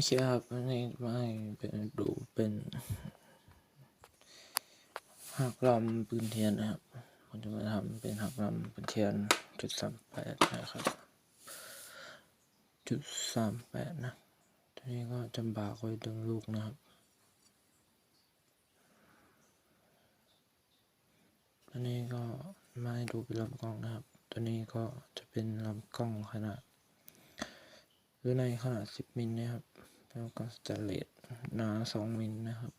อเคครับอันนี้ไม่เป็นดูเป็นหักลำปืนเทียนนะครับผมจะมาทำเป็นหักลำปืนเทียนจุดสามแปดนะครับจุดสามแปดนะทีนี้ก็จำบากไว้ดึงลูกนะครับอันนี้ก็ไมาให้ดูเป็นลำกล้องนะครับ ตัวนี้ก็จะเป็นลำกล้องขนาด หรือในขนาด 10 มิลนะครับแล้วก็สแตนเลสหนา 2 มิลนะครับ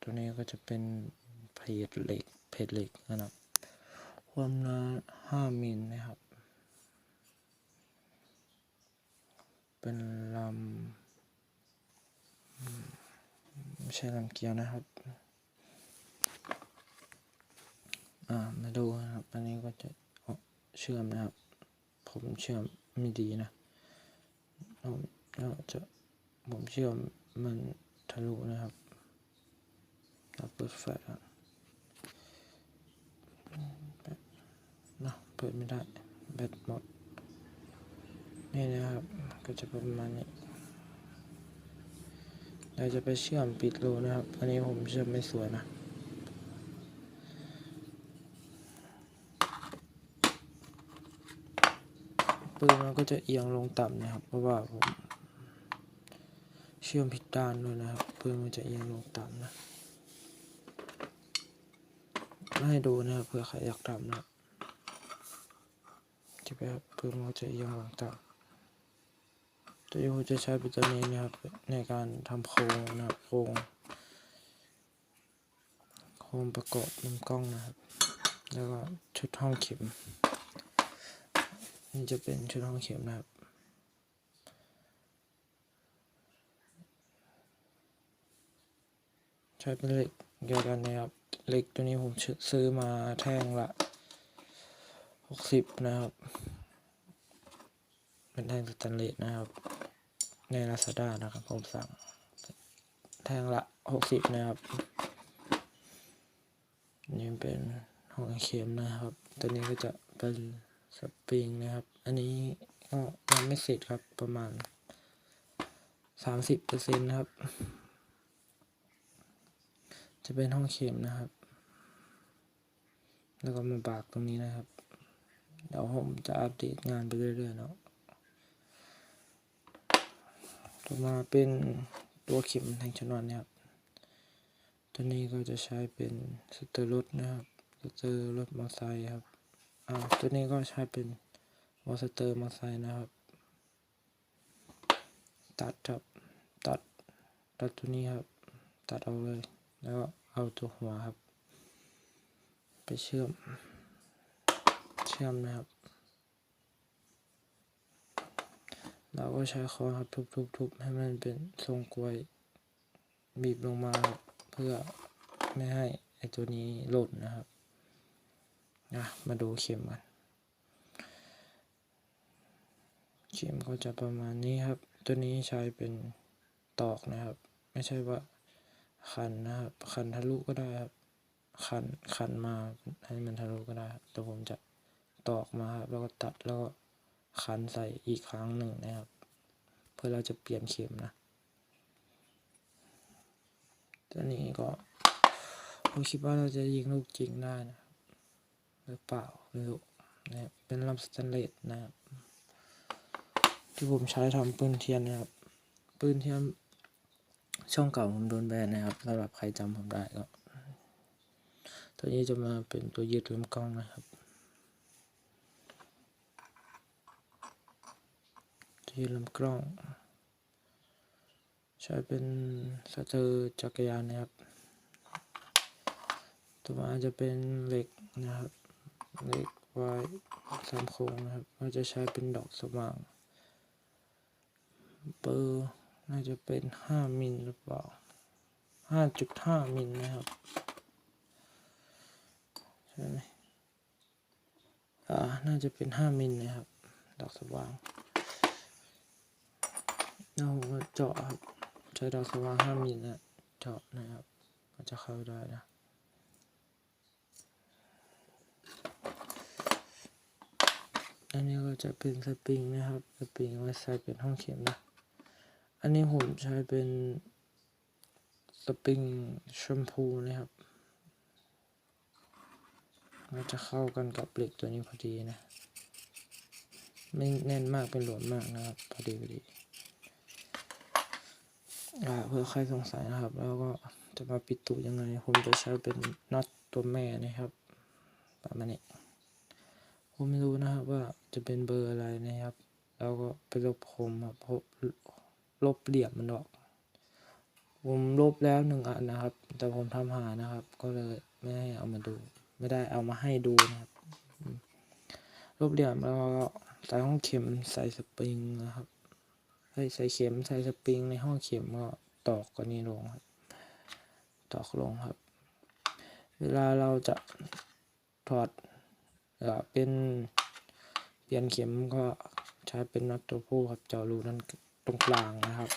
ตัวนี้ก็จะเป็นเพลทเหล็กเพลทเหล็กนะครับ ความหนา 5 มิลนะครับ เป็นลำไม่ใช่ลำเกียวนะครับอ่ามาดูนะครับ อันนี้ก็จะ เชื่อมนะครับผมเชื่อมไม่ดีนะแล้วแล้วจะผมเชื่อมมันทะลุนะครับเราเปิดไฟอะนะเปิดไม่ได้แบตหมดนี่นะครับก็จะประมาณนี้เราจะไปเชื่อมปิดรูนะครับ อันนี้ผมเชื่อมไม่สวยนะ ปืนมันก็จะเอียงลงต่ำนะครับ เพราะว่าผมเชื่อมผิดด้านด้วยนะครับ ปืนมันจะเอียงลงต่ำนะให้ดูนะครับเผื่อใครอยากทำนะครับจะไปครับปืนมันจะเอียงลงต่ำตัวนี้ผมจะใช้เป็นตัวนี้นะครับในการทำโครงนะครับโครงโครงประกอบลำกล้องนะครับ แล้วก็ชุดห้องเข็ม นี่จะเป็นชุดห้องเข็มนะครับ ใช้เป็นเหล็กเดียวกันนะครับเหล็กตัวนี้ผมซื้อมาแท่งละหกสิบนะครับ เป็นแท่งสแตนเลสนะครับ ในลาซาด้านะครับผมสั่ง แท่งละหกสิบนะครับนี่เป็นห้องเข็มนะครับ ตัวนี้ก็จะเป็น สปริงนะครับ อันนี้ก็ยังไม่เสร็จครับประมาณสามสิบเปอร์เซ็นต์นะครับ จะเป็นห้องเข็มนะครับ แล้วก็มาบากตรงนี้นะครับ เดี๋ยวผมจะอัปเดตงานไปเรื่อยๆเนาะต่อมาเป็นตัวเข็มแทงชนวนนะครับ ตัวนี้ก็จะใช้เป็นสเตอร์รถนะครับ สเตอร์รถมอเตอร์ไซค์ครับ อ่าตัวนี้ก็ใช้เป็นวอสเตอร์มอไซค์นะครับ ตัดครับตัดตัดตัวนี้ครับ ตัดเอาเลย แล้วก็เอาตัวหัวครับ ไปเชื่อม เชื่อมนะครับ เราก็ใช้ค้อนครับทุบๆๆให้มันเป็นทรงกลวยบีบลงมาเพื่อไม่ให้ไอตัวนี้หล่นนะครับ นะมาดูเข็มกันเข็มก็จะประมาณนี้ครับ ตัวนี้ใช้เป็นตอกนะครับ ไม่ใช่ว่าขันนะครับขันทะลุก็ได้ครับขันขันมาให้มันทะลุก็ได้แต่ผมจะตอกมาครับแล้วก็ตัดแล้วก็ขันใส่อีกครั้งหนึ่งนะครับ เพื่อเราจะเปลี่ยนเข็มนะตัวนี้ก็ผมคิดว่าเราจะยิงลูกจริงได้นะ หรือเปล่าไม่รู้นะครับเป็นลำสแตนเลสนะครับที่ผมใช้ทำปืนเทียนนะครับ ปืนเทียนช่องเก่าผมโดนแบนนะครับสำหรับใครจำผมได้ก็ตัวนี้จะมาเป็นตัวยืดลำกล้องนะครับตัวยืดลำกล้อง ใช้เป็นสเตอร์จักรยานนะครับตัวมาจะเป็นเหล็กนะครับ เล็กไว้สามโครงนะครับก็จะใช้เป็นดอกสว่างเบอร์น่าจะเป็นห้ามิลหรือเปล่าห้าจุดห้ามิลนะครับใช่ไหมอ่าน่าจะเป็นห้ามิลนะครับ ดอกสว่างเราเจาะครับใช้ดอกสว่างห้ามิลนะเจาะนะครับก็จะเข้าได้นะ อันนี้ก็ จะเป็นสปริงนะครับ สปริงไว้ใส่เป็นห้องเข็มนะ อันนี้ผมใช้เป็นสปริงแชมพูนะครับมันจะเข้ากันกับเหล็กตัวนี้พอดีนะ ไม่แน่นมากเป็นหลวมมากนะครับ พอดีพอดีเพื่อใครสงสัยนะครับ แล้วก็จะมาปิดตูยังไง ผมจะใช้เป็นน็อตตัวแม่นะครับประมาณนี้ ผมไม่รู้นะครับว่าจะเป็นเบอร์อะไรนะครับ แล้วก็ไปลบคมครับพราะลบเหลี่ยมมันออก ผมลบแล้วหนึ่งอันนะครับ แต่ผมทำหานะครับ ก็เลยไม่ให้เอามาดู ไม่ได้เอามาให้ดูนะครับลบเหลี่ยมแล้วก็ใส่ห้องเข็มใส่สปริงนะครับให้ใส่เข็มใส่สปริงในห้องเข็มก็ตอกก็นี่ลงครับ ตอกลงครับ เวลาเราจะถอด เอ่อเป็นเปลี่ยนเข็มก็ใช้เป็นน็อตตัวผู้ครับเจาะรูนั่นตรงกลางนะครับ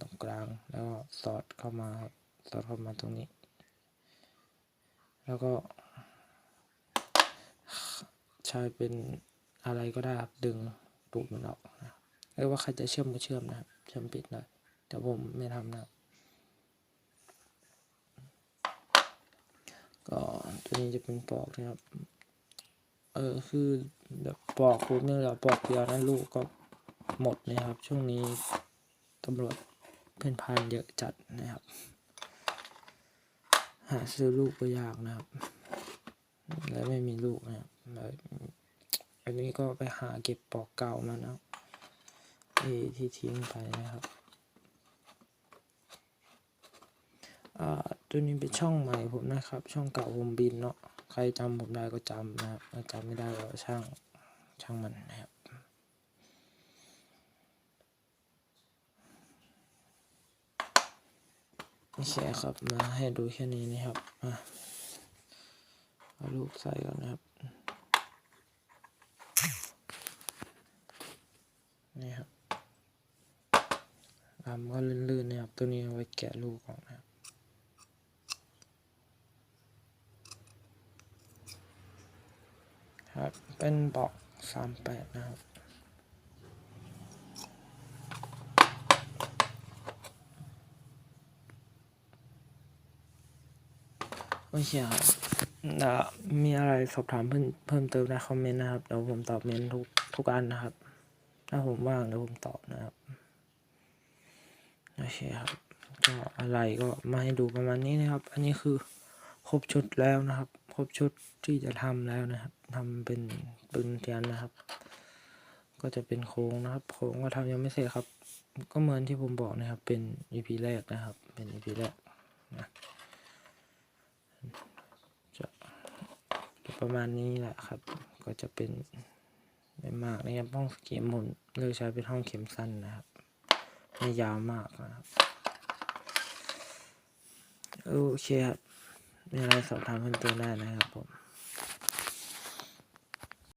ตรงกลางแล้วก็สอดเข้ามาสอดเข้ามาตรงนี้ แล้วก็ ใช้เป็นอะไรก็ได้ครับดึงตูดมันออกนะครับไม่ว่าใครจะเชื่อมก็เชื่อมนะครับเชื่อมปิดได้แต่ผมไม่ทำนะก็ตัวนี้จะเป็นปอกนะครับ เออคือแบบปอกปุ๊บเนี่ยเราปอกเดียวนั้นลูกก็หมดนะครับ ช่วงนี้ตำรวจเพื่อนพานเยอะจัดนะครับ หาซื้อลูกก็ยากนะครับ และไม่มีลูกนะครับแล้วอันนี้ก็ไปหาเก็บปอกเก่ามานะที่ที่ทิ้งไปนะครับอ่าตัวนี้เป็นช่องใหม่ผมนะครับ ช่องเก่าผมบินเนาะ ใครจำผมได้ก็จำนะครับจำไม่ได้ก็ช่างช่างมันนะครับโอเคครับมาให้ดูแค่นี้นะครับมาเอาลูกใส่ก่อนนะครับ นี่ครับลำก็ลื่นๆนะครับ ตัวนี้เอาไว้แกะลูกออกนะครับ ครับ เป็นบาะสามแปดนะครับโอเคครับเอ่อมีอะไรสอบถามเพิ่มเพิ่มเติมในคอมเมนต์นะครับเดี๋ยวผมตอบเมนทุกทุกอันนะครับ ถ้าผมว่างเดี๋ยวผมตอบนะครับโอเคครับก็อะไรก็มาให้ดูประมาณนี้นะครับ อันนี้คือครบชุดแล้วนะครับ ครบชุดที่จะทำแล้วนะครับทำเป็นปืนเทียนนะครับ ก็จะเป็นโค้งนะครับ โค้งก็ทำยังไม่เสร็จครับ ก็เหมือนที่ผมบอกนะครับ เป็น EP แรกนะครับ เป็น EP แรกนะจะจะประมาณนี้แหละครับ ก็จะเป็นไม่มากนะครับห้องเข็มผมเลือกใช้เป็นห้องเข็มสั้นนะครับ ไม่ยาวมากนะครับ โอเคครับ มีอะไรสอบถามเพิ่มเติมได้นะครับผม